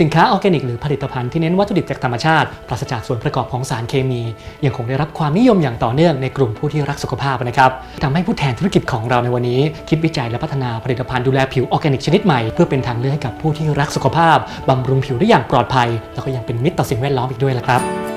สินค้าออร์แกนิกหรือผลิตภัณฑ์ที่เน้นวัตถุดิบจากธรรมชาติปราศจากส่วนประกอบของสารเคมี ยังคงได้รับความนิยมอย่างต่อเนื่องในกลุ่มผู้ที่รักสุขภาพนะครับทำให้ผู้แทนธุรกิจของเราในวันนี้ คิดวิจัยและพัฒนาผลิตภัณฑ์ดูแลผิวออร์แกนิกชนิดใหม่เพื่อเป็นทางเลือกให้กับผู้ที่รักสุขภาพบำรุงผิวได้อย่างปลอดภัย แล้วก็ยังเป็นมิตรต่อสิ่งแวดล้อมอีกด้วยละครับ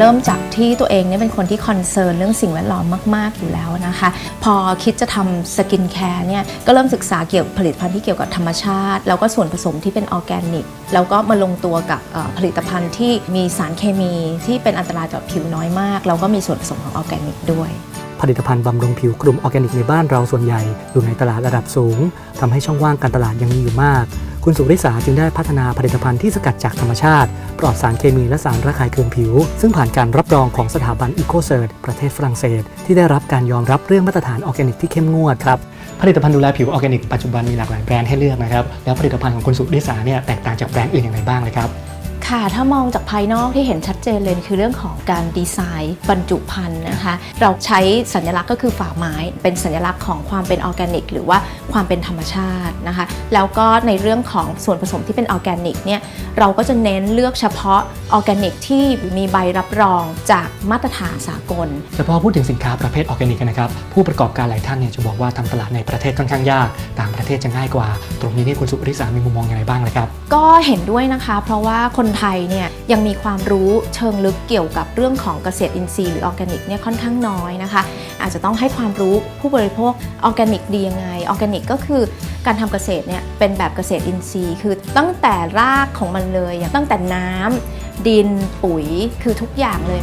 เริ่มจากที่ตัวเองเนี่ยเป็นคนที่คอนเซิร์นเรื่องสิ่งแวดล้อมมากๆอยู่แล้วนะคะ พอคิดจะทำสกินแคร์เนี่ยก็เริ่มศึกษาเกี่ยวกับผลิตภัณฑ์ที่เกี่ยวกับธรรมชาติ แล้วก็ส่วนผสมที่เป็นออร์แกนิก แล้วก็มาลงตัวกับผลิตภัณฑ์ที่มีสารเคมีที่เป็นอันตรายต่อผิวน้อยมาก แล้วก็มีส่วนผสมของออร์แกนิกด้วยผลิตภัณฑ์บำรุงผิวกลุ่มออร์แกนิกในบ้านเราส่วนใหญ่อยู่ในตลาดระดับสูงทำให้ช่องว่างการตลาดยังมีอยู่มาก คุณสุริสาจึงได้พัฒนาผลิตภัณฑ์ที่สกัดจากธรรมชาติ ปลอดสารเคมีและสารระคายเคืองผิว ซึ่งผ่านการรับรองของสถาบันอีโคเซิร์ประเทศฝรั่งเศส ที่ได้รับการยอมรับเรื่องมาตรฐานออร์แกนิกที่เข้มงวดครับผลิตภัณฑ์ดูแลผิวออร์แกนิกปัจจุบันมีหลากหลายแบรนด์ให้เลือกนะครับแล้วผลิตภัณฑ์ของคุณสุริสาเนี่ยแตกต่างจากแบรนด์อื่นอย่างไรบ้างเลยครับ ค่ะ ถ้ามองจากภายนอกที่เห็นชัดเจนเลยคือเรื่องของการดีไซน์บรรจุภัณฑ์นะคะ เราใช้สัญลักษณ์ก็คือฝาไม้ เป็นสัญลักษณ์ของความเป็นออร์แกนิก หรือว่าความเป็นธรรมชาตินะคะ แล้วก็ในเรื่องของส่วนผสมที่เป็นออร์แกนิกเนี่ยเราก็จะเน้นเลือกเฉพาะออร์แกนิกที่มีใบรับรองจากมาตรฐานสากล แต่พอพูดถึงสินค้าประเภทออร์แกนิกนะครับผู้ประกอบการหลายท่านเนี่ยจะบอกว่าทำตลาดในประเทศค่อนข้างยากต่างประเทศจะง่ายกว่า ตรงนี้นี่คุณสุริสามีมุมมองอย่างไรบ้างเลยครับก็เห็นด้วยนะคะ เพราะว่าคนไทยเนี่ยยังมีความรู้เชิงลึกเกี่ยวกับเรื่องของเกษตรอินทรีย์หรือออร์แกนิกเนี่ยค่อนข้างน้อยนะคะ อาจจะต้องให้ความรู้ผู้บริโภคออร์แกนิกดียังไงออร์แกนิกก็คือการทำเกษตรเนี่ยเป็นแบบเกษตรอินทรีย์ คือตั้งแต่รากของมันเลยอย่างตั้งแต่น้ำดินปุ๋ยคือทุกอย่างเลย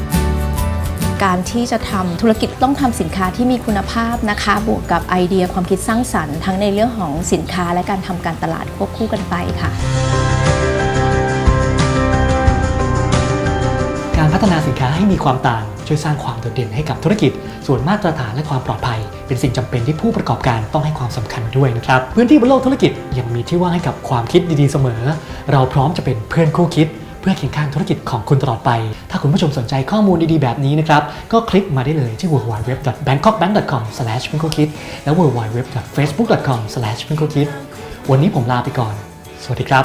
การที่จะทำธุรกิจต้องทำสินค้าที่มีคุณภาพนะคะ บวกกับไอเดียความคิดสร้างสรรค์ ทั้งในเรื่องของสินค้าและการทำการตลาดควบคู่กันไปค่ะ พัฒนาสินค้าให้มีความต่าง ช่วยสร้างความโดดเด่นให้กับธุรกิจ ส่วนมาตรฐานและความปลอดภัย เป็นสิ่งจำเป็นที่ผู้ประกอบการต้องให้ความสำคัญด้วยนะครับ พื้นที่บนโลกธุรกิจยังมีที่ว่างให้กับความคิดดีๆเสมอ เราพร้อมจะเป็นเพื่อนคู่คิด เพื่อเคียงข้างธุรกิจของคุณตลอดไป ถ้าคุณผู้ชมสนใจข้อมูลดีๆแบบนี้นะครับ ก็คลิกมาได้เลยที่ www.bangkokbank.com/pinkokid และ www.facebook.com/pinkokid วันนี้ผมลาไปก่อน สวัสดีครับ